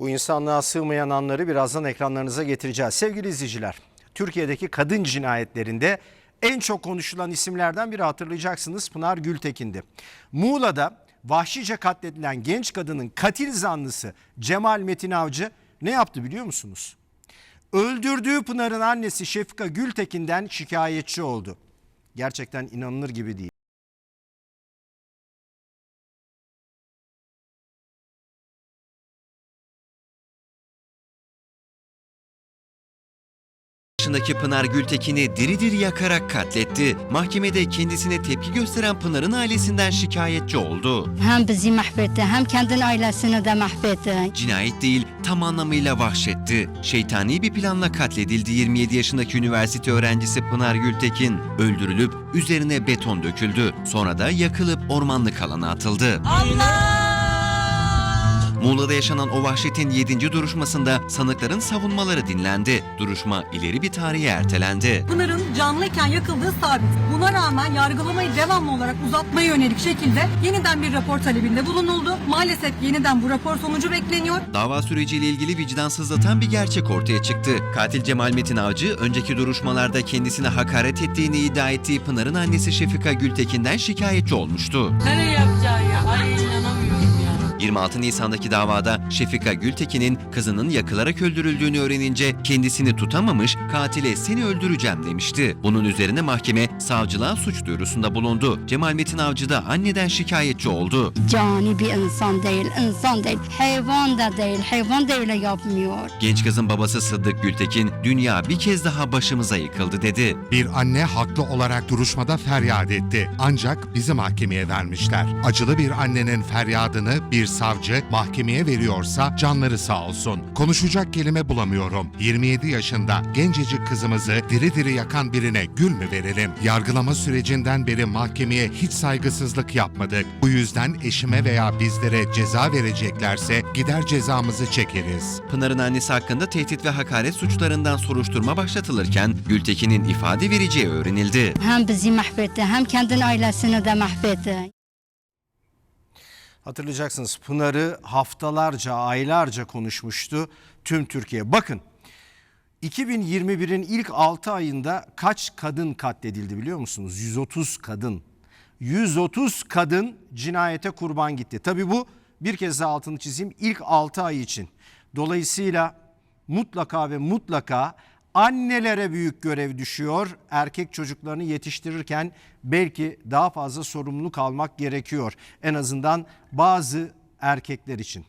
Bu insanlığa sığmayan anları birazdan ekranlarınıza getireceğiz. Sevgili izleyiciler, Türkiye'deki kadın cinayetlerinde en çok konuşulan isimlerden biri hatırlayacaksınız Pınar Gültekin'di. Muğla'da vahşice katledilen genç kadının katil zanlısı Cemal Metin Avcı ne yaptı biliyor musunuz? Öldürdüğü Pınar'ın annesi Şefika Gültekin'den şikayetçi oldu. Gerçekten inanılır gibi değil. Yaşındaki Pınar Gültekin'i diri diri yakarak katletti. Mahkemede kendisine tepki gösteren Pınar'ın ailesinden şikayetçi oldu. Hem bizi mahvetti hem kendin ailesini de mahvetti. Cinayet değil, tam anlamıyla vahşetti. Şeytani bir planla katledildi 27 yaşındaki üniversite öğrencisi Pınar Gültekin. Öldürülüp üzerine beton döküldü. Sonra da yakılıp ormanlık alana atıldı. Muğla'da yaşanan o vahşetin 7. duruşmasında sanıkların savunmaları dinlendi. Duruşma ileri bir tarihe ertelendi. Pınar'ın canlıyken yakıldığı sabit. Buna rağmen yargılamayı devamlı olarak uzatmaya yönelik şekilde yeniden bir rapor talebinde bulunuldu. Maalesef yeniden bu rapor sonucu bekleniyor. Dava süreciyle ilgili vicdansızlatan bir gerçek ortaya çıktı. Katil Cemal Metin Avcı, önceki duruşmalarda kendisine hakaret ettiğini iddia ettiği Pınar'ın annesi Şefika Gültekin'den şikayetçi olmuştu. Nereye yapacaksın 26 Nisan'daki davada Şefika Gültekin'in kızının yakılarak öldürüldüğünü öğrenince kendisini tutamamış, katile seni öldüreceğim demişti. Bunun üzerine mahkeme savcılığa suç duyurusunda bulundu. Cemal Metin Avcı da anneden şikayetçi oldu. Cani bir insan değil, insan değil, hayvan da değil, hayvan da öyle yapmıyor. Genç kızın babası Sıddık Gültekin, dünya bir kez daha başımıza yıkıldı dedi. Bir anne haklı olarak duruşmada feryat etti. Ancak bizi mahkemeye vermişler. Acılı bir annenin feryadını bir savcı mahkemeye veriyorsa canları sağ olsun. Konuşacak kelime bulamıyorum. 27 yaşında gencecik kızımızı diri diri yakan birine gül mü verelim? Yargılama sürecinden beri mahkemeye hiç saygısızlık yapmadık. Bu yüzden eşime veya bizlere ceza vereceklerse gider cezamızı çekeriz. Pınar'ın annesi hakkında tehdit ve hakaret suçlarından soruşturma başlatılırken Gültekin'in ifade vereceği öğrenildi. Hem bizi mahvetti hem kendin ailesini de mahvetti. Hatırlayacaksınız Pınar'ı haftalarca, aylarca konuşmuştu tüm Türkiye. Bakın 2021'in ilk 6 ayında kaç kadın katledildi biliyor musunuz? 130 kadın. 130 kadın cinayete kurban gitti. Tabii bu bir kez daha altını çizeyim ilk 6 ay için. Dolayısıyla mutlaka ve mutlaka annelere büyük görev düşüyor. Erkek çocuklarını yetiştirirken belki daha fazla sorumluluk almak gerekiyor. En azından bazı erkekler için.